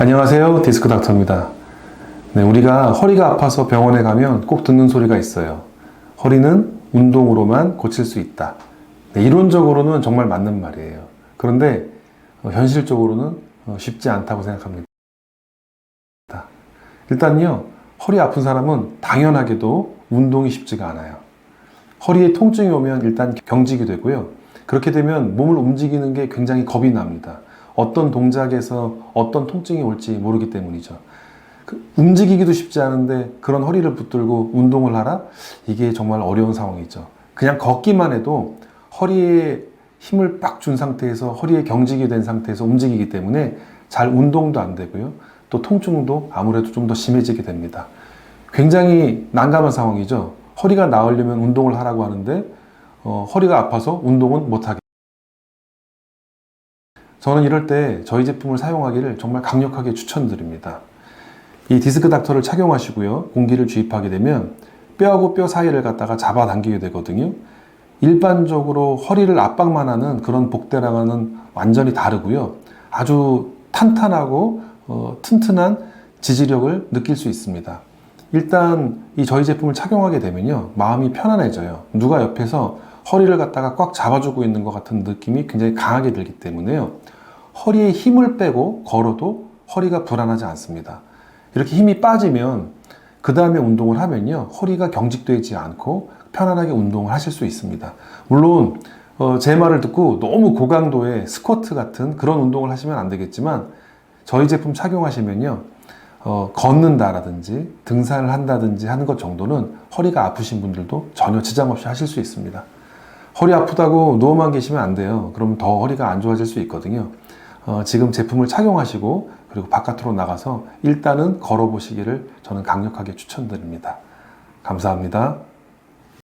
안녕하세요. 디스크 닥터입니다. 네, 우리가 허리가 아파서 병원에 가면 꼭 듣는 소리가 있어요. 허리는 운동으로만 고칠 수 있다. 네, 이론적으로는 정말 맞는 말이에요. 그런데 어, 현실적으로는 어, 쉽지 않다고 생각합니다. 일단요, 허리 아픈 사람은 당연하게도 운동이 쉽지가 않아요. 허리에 통증이 오면 일단 경직이 되고요. 그렇게 되면 몸을 움직이는 게 굉장히 겁이 납니다. 어떤 동작에서 어떤 통증이 올지 모르기 때문이죠. 그 움직이기도 쉽지 않은데 그런 허리를 붙들고 운동을 하라? 이게 정말 어려운 상황이죠. 그냥 걷기만 해도 허리에 힘을 빡 준 상태에서 허리에 경직이 된 상태에서 움직이기 때문에 잘 운동도 안 되고요. 또 통증도 아무래도 좀 더 심해지게 됩니다. 굉장히 난감한 상황이죠. 허리가 나으려면 운동을 하라고 하는데 어, 허리가 아파서 운동은 못하게. 저는 이럴 때 저희 제품을 사용하기를 정말 강력하게 추천드립니다. 이 디스크 닥터를 착용하시고요. 공기를 주입하게 되면 뼈하고 뼈 사이를 갖다가 잡아당기게 되거든요. 일반적으로 허리를 압박만 하는 그런 복대랑은 완전히 다르고요. 아주 탄탄하고 어, 튼튼한 지지력을 느낄 수 있습니다. 일단 이 저희 제품을 착용하게 되면요. 마음이 편안해져요. 누가 옆에서 허리를 갖다가 꽉 잡아주고 있는 것 같은 느낌이 굉장히 강하게 들기 때문에요. 허리에 힘을 빼고 걸어도 허리가 불안하지 않습니다. 이렇게 힘이 빠지면 그 다음에 운동을 하면요. 허리가 경직되지 않고 편안하게 운동을 하실 수 있습니다. 물론 어, 제 말을 듣고 너무 고강도의 스쿼트 같은 그런 운동을 하시면 안 되겠지만 저희 제품 착용하시면요. 어, 걷는다라든지 등산을 한다든지 하는 것 정도는 허리가 아프신 분들도 전혀 지장 없이 하실 수 있습니다. 허리 아프다고 누워만 계시면 안 돼요. 그럼 더 허리가 안 좋아질 수 있거든요. 어, 지금 제품을 착용하시고 그리고 바깥으로 나가서 일단은 걸어보시기를 저는 강력하게 추천드립니다. 감사합니다.